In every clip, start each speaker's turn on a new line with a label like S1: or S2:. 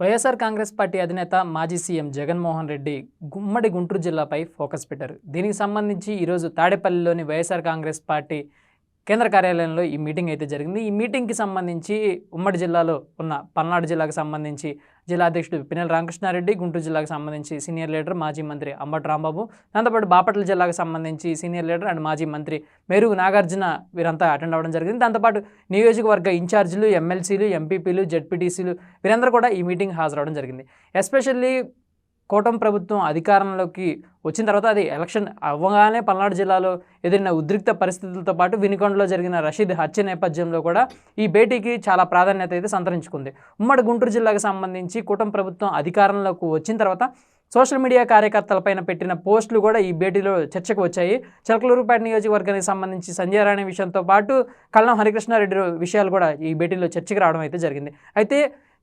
S1: YSR Congress party అధినేత మాజీ CM Jaganmohan Reddy గుమ్మడి గుంటూరు జిల్లాపై ఫోకస్ పెట్టారు. దీనికి సంబంధించి ఈరోజు తాడేపల్లిలోని వైఎస్ఆర్ కాంగ్రెస్ పార్టీ కేంద్ర కార్యాలయంలో ఈ మీటింగ్ అయితే జరిగింది. ఈ మీటింగ్కి సంబంధించి ఉమ్మడి జిల్లాలో ఉన్న పల్నాడు జిల్లాకు సంబంధించి జిల్లా అధ్యక్షుడు రామకృష్ణారెడ్డి గుంటూరు జిల్లాకు సంబంధించి సీనియర్ లీడర్ మాజీ మంత్రి అంబటి రాంబాబు దాంతోపాటు బాపట్ల జిల్లాకు సంబంధించి సీనియర్ లీడర్ అండ్ మాజీ మంత్రి మెరుగు నాగార్జున వీరంతా అటెండ్ అవ్వడం జరిగింది. దాంతోపాటు నియోజకవర్గ ఇన్ఛార్జీలు ఎమ్మెల్సీలు ఎంపీపీలు జెడ్పీటీసీలు వీరందరూ కూడా ఈ మీటింగ్ హాజరవడం జరిగింది. ఎస్పెషల్లీ కూటమి ప్రభుత్వం అధికారంలోకి వచ్చిన తర్వాత అది ఎలక్షన్ అవ్వగానే పల్నాడు జిల్లాలో ఎదిరిన ఉద్రిక్త పరిస్థితులతో పాటు వినికొండలో జరిగిన రషీద్ హత్య నేపథ్యంలో కూడా ఈ భేటీకి చాలా ప్రాధాన్యత అయితే సంతరించుకుంది. ఉమ్మడి గుంటూరు జిల్లాకు సంబంధించి కూటమి ప్రభుత్వం అధికారంలోకి వచ్చిన తర్వాత సోషల్ మీడియా కార్యకర్తలపైన పెట్టిన పోస్టులు కూడా ఈ భేటీలో చర్చకు వచ్చాయి. చిలకలూరుపేట నియోజకవర్గానికి సంబంధించి సంజయ్ రాణి విషయంతో పాటు కళ్ళం హరికృష్ణారెడ్డి విషయాలు కూడా ఈ భేటీలో చర్చకు రావడం అయితే జరిగింది. అయితే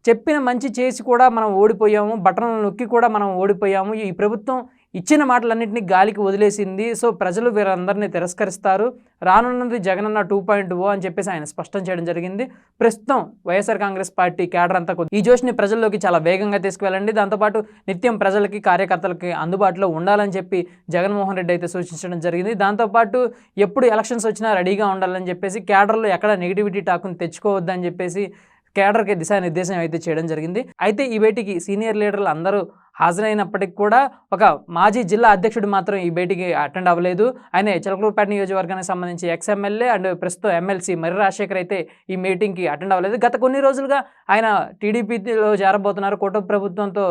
S1: చెప్పిన మంచి చేసి కూడా మనం ఓడిపోయాము బటన్లు నొక్కి కూడా మనం ఓడిపోయాము. ఈ ప్రభుత్వం ఇచ్చిన మాటలన్నింటినీ గాలికి వదిలేసింది. సో ప్రజలు వీరందరినీ తిరస్కరిస్తారు. రానున్నది జగనన్న టూ పాయింట్ ఓ అని చెప్పేసి ఆయన స్పష్టం చేయడం జరిగింది. ప్రస్తుతం వైఎస్ఆర్ కాంగ్రెస్ పార్టీ కేడర్ అంతా కొద్ది- ఈ జోష్ని ప్రజల్లోకి చాలా వేగంగా తీసుకువెళ్ళండి. దాంతోపాటు నిత్యం ప్రజలకి కార్యకర్తలకి అందుబాటులో ఉండాలని చెప్పి జగన్మోహన్ రెడ్డి అయితే సూచించడం జరిగింది. దాంతోపాటు ఎప్పుడు ఎలక్షన్స్ వచ్చినా రెడీగా ఉండాలని చెప్పేసి కేడర్లో ఎక్కడ నెగిటివిటీ టాకుని తెచ్చుకోవద్దని చెప్పేసి కేడర్కి దిశానిర్దేశం అయితే చేయడం జరిగింది. అయితే ఈ వేటికి సీనియర్ లీడర్లు అందరూ హాజరైనప్పటికీ కూడా ఒక మాజీ జిల్లా అధ్యక్షుడు మాత్రం ఈ భేటీకి అటెండ్ అవ్వలేదు. ఆయన చిలకలూరుపేట నియోజకవర్గానికి సంబంధించి ఎక్స్ ఎమ్మెల్యే అండ్ ప్రస్తుతం ఎమ్మెల్సీ మర్రి రాజశేఖర్ అయితే ఈ మీటింగ్కి అటెండ్ అవ్వలేదు. గత కొన్ని రోజులుగా ఆయన టీడీపీలో చేరబోతున్నారు కూటమి ప్రభుత్వంతో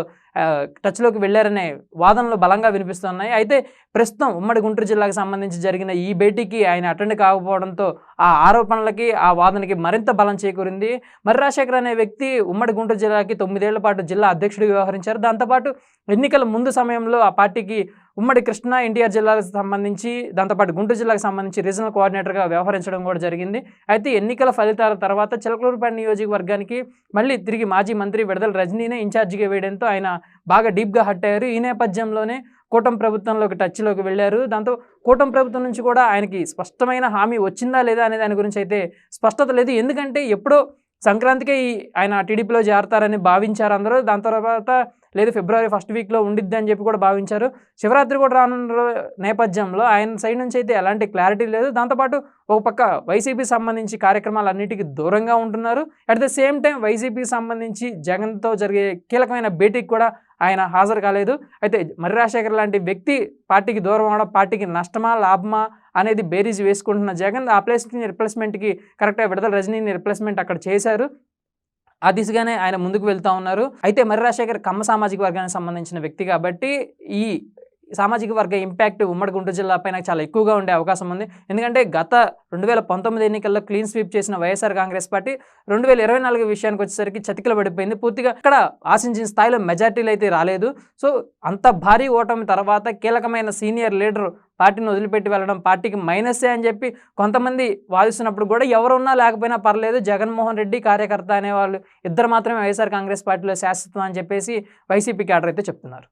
S1: టచ్లోకి వెళ్ళారనే వాదనలు బలంగా వినిపిస్తున్నాయి. అయితే ప్రస్తుతం ఉమ్మడి గుంటూరు జిల్లాకు సంబంధించి జరిగిన ఈ భేటీకి ఆయన అటెండ్ కాకపోవడంతో ఆ ఆరోపణలకి ఆ వాదనకి మరింత బలం చేకూరింది. మర్రి రాజశేఖర్ అనే వ్యక్తి ఉమ్మడి గుంటూరు జిల్లాకి తొమ్మిదేళ్ళ పాటు జిల్లా అధ్యక్షుడు వ్యవహరించారు. దాంతోపాటు ఎన్నికల ముందు సమయంలో ఆ పార్టీకి ఉమ్మడి కృష్ణా ఎన్టీఆర్ జిల్లాకు సంబంధించి దాంతోపాటు గుంటూరు జిల్లాకు సంబంధించి రీజనల్ కోఆర్డినేటర్గా వ్యవహరించడం కూడా జరిగింది. అయితే ఎన్నికల ఫలితాల తర్వాత చిలకలూరుపేట నియోజకవర్గానికి మళ్ళీ తిరిగి మాజీ మంత్రి విడదల రజనీనే ఇన్ఛార్జిగా వేయడంతో ఆయన బాగా డీప్గా హట్ అయ్యారు. ఈ నేపథ్యంలోనే కూటమి ప్రభుత్వంలోకి టచ్లోకి వెళ్ళారు. దాంతో కూటమి ప్రభుత్వం నుంచి కూడా ఆయనకి స్పష్టమైన హామీ వచ్చిందా లేదా అనే దాని గురించి అయితే స్పష్టత లేదు. ఎందుకంటే ఎప్పుడో సంక్రాంతికే ఈ ఆయన టీడీపీలో చేరతారని భావించారు అందరూ. దాని తర్వాత లేదు ఫిబ్రవరి ఫస్ట్ వీక్లో ఉండిద్ది అని చెప్పి కూడా భావించారు. శివరాత్రి కూడా రానున్న నేపథ్యంలో ఆయన సైడ్ నుంచి అయితే ఎలాంటి క్లారిటీ లేదు. దాంతోపాటు ఒక పక్క వైసీపీ సంబంధించి కార్యక్రమాలు అన్నిటికీ దూరంగా ఉంటున్నారు. అట్ ద సేమ్ టైం వైసీపీకి సంబంధించి జగన్తో జరిగే కీలకమైన భేటీకి కూడా ఆయన హాజరు కాలేదు. అయితే మర్రి రాజశేఖర్ లాంటి వ్యక్తి పార్టీకి దూరం అవడం పార్టీకి నష్టమా లాభమా అనేది బేరీజ్ వేసుకుంటున్న జగన్ ఆ ప్లేస్ని రిప్లేస్మెంట్కి కరెక్ట్గా విడదల రజనీని రిప్లేస్మెంట్ అక్కడ చేశారు. ఆ దిశగానే ఆయన ముందుకు వెళ్తా ఉన్నారు. అయితే మర్రి రాజశేఖర్ కమ్మ సామాజిక వర్గానికి సంబంధించిన వ్యక్తి కాబట్టి ఈ సామాజిక వర్గ ఇంపాక్ట్ ఉమ్మడి గుంటూరు జిల్లా పైన చాలా ఎక్కువగా ఉండే అవకాశం ఉంది. ఎందుకంటే గత రెండు వేల పంతొమ్మిది ఎన్నికల్లో క్లీన్ స్వీప్ చేసిన వైఎస్ఆర్ కాంగ్రెస్ పార్టీ రెండు వేల ఇరవై నాలుగు విషయానికి వచ్చేసరికి చతికిల పడిపోయింది. పూర్తిగా ఇక్కడ ఆశించిన స్థాయిలో మెజార్టీలు అయితే రాలేదు. సో అంత భారీ ఓటమి తర్వాత కీలకమైన సీనియర్ లీడర్ పార్టీని వదిలిపెట్టి వెళ్ళడం పార్టీకి మైనసే అని చెప్పి కొంతమంది వాదిస్తున్నప్పుడు కూడా ఎవరున్నా లేకపోయినా పర్లేదు జగన్మోహన్ రెడ్డి కార్యకర్త అనేవాళ్ళు ఇద్దరు మాత్రమే వైఎస్ఆర్ కాంగ్రెస్ పార్టీలో శాశ్వతం అని చెప్పేసి వైసీపీ క్యాడర్ అయితే చెప్తున్నారు.